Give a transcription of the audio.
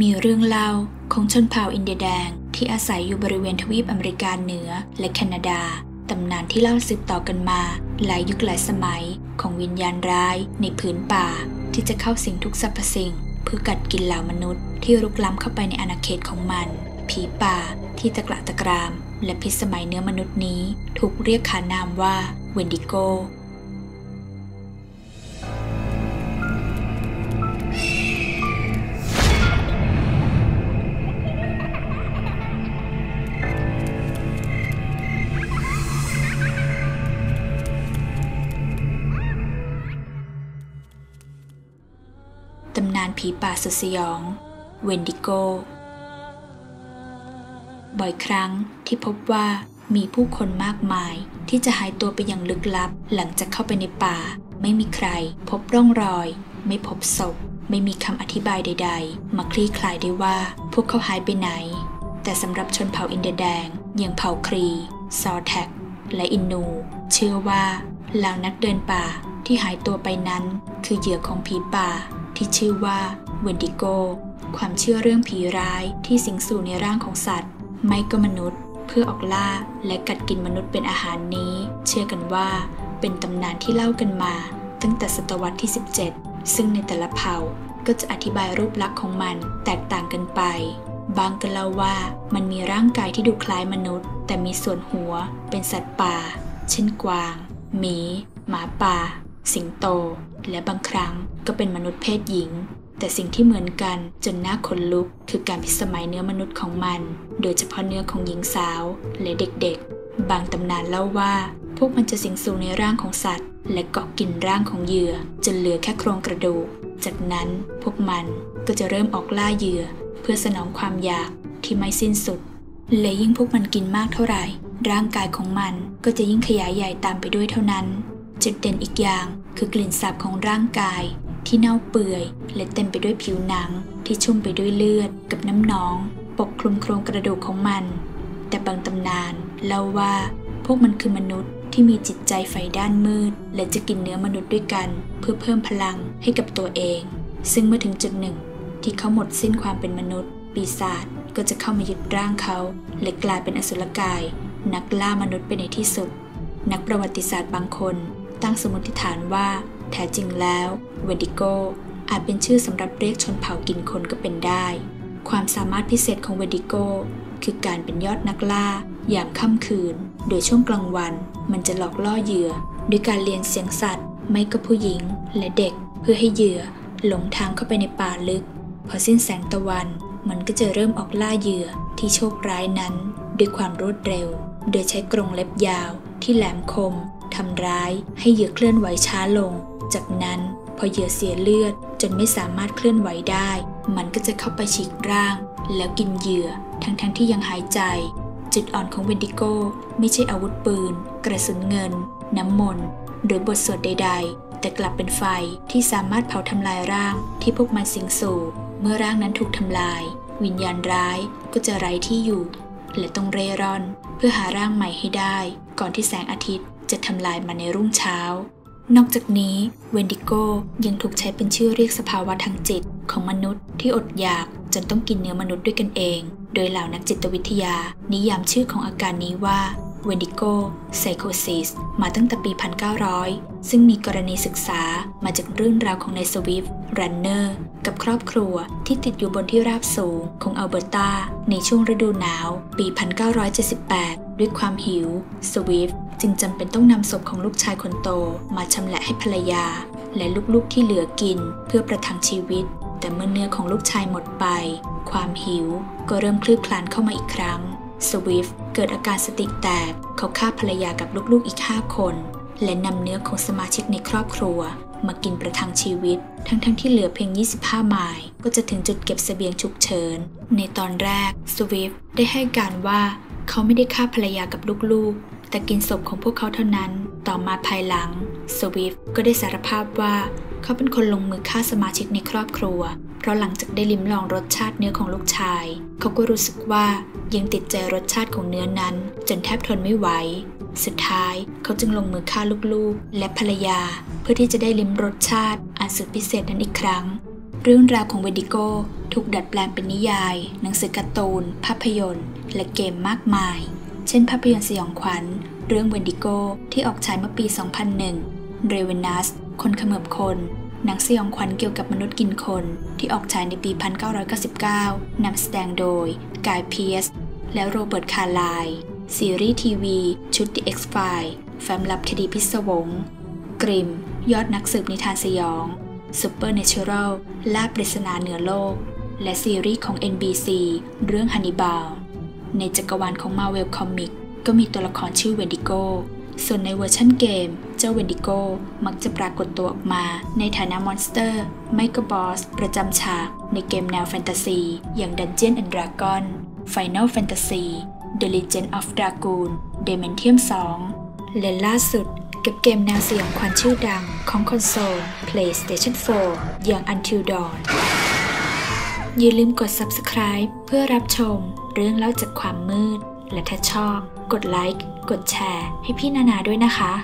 มีเรื่องเล่าของชนเผ่าอินเดียแดงที่อาศัยอยู่บริเวณทวีปอเมริกาเหนือและแคนาดา ตำนานที่เล่าสืบต่อกันมาหลายยุคหลายสมัยของวิญญาณร้ายในผืนป่า ที่จะเข้าสิงทุกสรรพสิ่งเพื่อกัดกินเหล่ามนุษย์ ที่รุกล้ำเข้าไปในอาณาเขตของมัน ผีป่าที่ตะกละตะกราม และพิษสมัยเนื้อมนุษย์นี้ ถูกเรียกขานามว่าเวนดิโก ผีป่าสุดสยอง เวนดิโก บ่อยครั้งที่พบว่ามีผู้คนมากมายที่จะหายตัวไปอย่างลึกลับ หลังจากเข้าไปในป่า ไม่มีใคร พบร่องรอย ไม่พบศพ ไม่มีคำอธิบายใด ๆ มาคลี่คลายได้ว่าพวกเขาหายไปไหน แต่สำหรับชนเผ่าอินเดียแดง อย่างเผ่าครี ซอแท็ก และอินนู เชื่อว่าเหล่านักเดินป่าที่หายตัวไปนั้น คือเหยื่อของผีป่า ที่ชื่อว่าเวนดิโก ความเชื่อเรื่องผีร้ายที่สิงสู่ในร่างของสัตว์ ไม่ก็มนุษย์ เพื่อออกล่าและกัดกินมนุษย์เป็นอาหารนี้ เชื่อกันว่า เป็นตำนานที่เล่ากันมา ตั้งแต่ศตวรรษที่ 17 ซึ่งในแต่ละเผ่าก็จะอธิบายรูปลักษณ์ของมันแตกต่างกันไป บางก็เล่าว่ามันมีร่างกายที่ดูคล้ายมนุษย์ แต่มีส่วนหัวเป็นสัตว์ป่า เช่นกวาง หมี หมาป่า สิงโต และบางครั้งก็เป็นมนุษย์เพศหญิง แต่สิ่งที่เหมือนกันจนน่าขนลุกคือการพิสมัยเนื้อมนุษย์ของมัน โดยเฉพาะเนื้อของหญิงสาวและเด็กๆ บางตำนานเล่าว่า พวกมันจะสิงสู่ในร่างของสัตว์ และเกาะกินร่างของเหยื่อ จนเหลือแค่โครงกระดูก จากนั้นพวกมันก็จะเริ่มออกล่าเหยื่อ เพื่อสนองความอยากที่ไม่สิ้นสุด และยิ่งพวกมันกินมากเท่าไหร่ ร่างกายของมันก็จะยิ่งขยายใหญ่ตามไปด้วยเท่านั้น จุดเด่นอีกอย่างคือกลิ่นสาบของร่างกาย ที่เน่าเปื่อย และเต็มไปด้วยผิวหนัง ที่ชุ่มไปด้วยเลือด กับน้ำหนอง ปกคลุมโครงกระดูกของมัน แต่บางตำนานเล่าว่า พวกมันคือมนุษย์ที่มีจิตใจไฟด้านมืด และจะกินเนื้อมนุษย์ด้วยกัน เพื่อเพิ่มพลังให้กับตัวเอง ซึ่งเมื่อถึงจุดหนึ่ง ที่เขาหมดสิ้นความเป็นมนุษย์ ปีศาจก็จะเข้ามายึดร่างเขาและกลายเป็นอสุรกาย นักล่ามนุษย์ไปในที่สุด นักประวัติศาสตร์บางคน ตั้งสมมติฐานว่า แท้จริงแล้วเวดิโกอาจเป็นชื่อสำหรับเรียกชนเผ่ากินคนก็เป็นได้ ความสามารถพิเศษของเวดิโกคือการเป็นยอดนักล่ายามค่ำคืน โดยช่วงกลางวัน มันจะหลอกล่อเหยื่อด้วยการเลียนเสียงสัตว์ ไม่ก็ผู้หญิงและเด็ก เพื่อให้เหยื่อหลงทางเข้าไปในป่าลึก พอสิ้นแสงตะวัน มันก็จะเริ่มออกล่าเหยื่อที่โชคร้ายนั้น ด้วยความรวดเร็ว โดยใช้กรงเล็บยาวที่แหลมคม ทำร้ายให้เหยื่อเคลื่อนไหวช้าลง จากนั้นพอเหยื่อเสียเลือดจนไม่สามารถเคลื่อนไหวได้ มันก็จะเข้าไปฉีกร่าง แล้วกินเหยื่อทั้งๆทที่ยังหายใจ จุดอ่อนของเวนดิโกไม่ใช่อาวุธปืน กระสุนเงิน น้ำมนต์หรือบทสวดใด ๆ แต่กลับเป็นไฟที่สามารถเผาทำลายร่างที่พวกมันสิงสู่เมื่อร่างนั้นถูกทำลาย วิญญาณร้ายก็จะไร้ที่อยู่ และต้องเร่ร่อนเพื่อหาร่างใหม่ให้ได้ ก่อนที่แสงอาทิตย์ จะทำลายมันในรุ่งเช้า นอกจากนี้เวนดิโกยังถูกใช้เป็นชื่อเรียกสภาวะทางจิตของมนุษย์ที่อดอยากจนต้องกินเนื้อมนุษย์ด้วยกันเอง โดยเหล่านักจิตวิทยา นิยามชื่อของอาการนี้ว่า เวนดิโกไซโคซิสมาตั้งแต่ปี 1900 ซึ่งมีกรณีศึกษามาจากเรื่องราวของนายสวิฟรันเนอร์ กับครอบครัวที่ติดอยู่บนที่ราบสูงของอัลเบอร์ตา ในช่วงฤดูหนาว ปี 1978 ด้วยความหิว สวิฟจึงจำเป็นต้องนำศพของลูกชายคนโต มาชำแหละให้ภรรยา และลูกๆที่เหลือกินเพื่อประทังชีวิต แต่เมื่อเนื้อของลูกชายหมดไป ความหิวก็เริ่มคลืบคลานเข้ามาอีกครั้ง สวิฟต์เกิดอาการสติแตก เขาฆ่าภรรยากับลูกๆอีกห้าคน และนำเนื้อของสมาชิกในครอบครัว มากินประทังชีวิต ทั้งๆทที่เหลือเพียง 25 ไมล์ก็จะถึงจุดเก็บสเสบียงฉุกเฉิน ในตอนแรกสวิฟต์ได้ให้การว่าเขาไม่ได้ฆ่าภรรยากับลูกๆ แต่กินศพของพวกเขาเท่านั้น ต่อมาภายหลังสวิฟต์ก็ได้สารภาพว่า เขาเป็นคนลงมือฆ่าสมาชิกในครอบครัว ราะหลังจากได้ลิ้มลองรสชาติเนื้อของลูกชาย เขาก็รู้สึกว่ายังติดใจรสชาติของเนื้อนั้น จนแทบทนไม่ไหว สุดท้ายเขาจึงลงมือฆ่าลูกๆ และภรรยา เพื่อที่จะได้ลิ้มรสชาติอันสุดพิเศษนั้นอีกครั้ง เรื่องราวของเวนดิโกถูกดัดแปลงเป็นนิยาย หนังสือการ์ตูน ภาพยนตร์ และเกมมากมาย เช่น ภาพยนตร์สยองขวัญ เรื่องเวนดิโกที่ออกฉายเมื่อปี 2001 เรเวนัส คนขมือบคน หนังสยองขวัญเกี่ยวกับมนุษย์กินคนที่ออกฉายในปี 1999 นำแสดงโดย กายเพียส และโรเบิร์ต คาร์ไลซีรีส์ทีวี ชุด The X-Files แฟ้มลับคดีพิศวง กริม ยอดนักสืบนิทานสยอง Supernatural ล่าปริศนาเหนือโลก และซีรีส์ของ NBC เรื่องฮันนิบาล ในจักรวาลของ Marvel Comics ก็มีตัวละครชื่อเวนดิโก ส่วนในเวอร์ชันเกม เจ้าเวนดิโกมักจะปรากฏตัวออกมาในฐานะมอนสเตอร์ ไม่ก็บอส ประจำฉากในเกมแนวแฟนตาซี อย่าง Dungeon and Dragon Final Fantasy The Legend of Dragoon Dementium 2 และล่าสุดกับเกมแนวสยองขวัญชื่อดังของคอนโซล PlayStation 4 อย่าง Until Dawn อย่าลืมกด subscribe เพื่อรับชมเรื่องเล่าจากความมืด และถ้าชอบ กดไลค์ กดแชร์ ให้พี่นานาด้วยนะคะ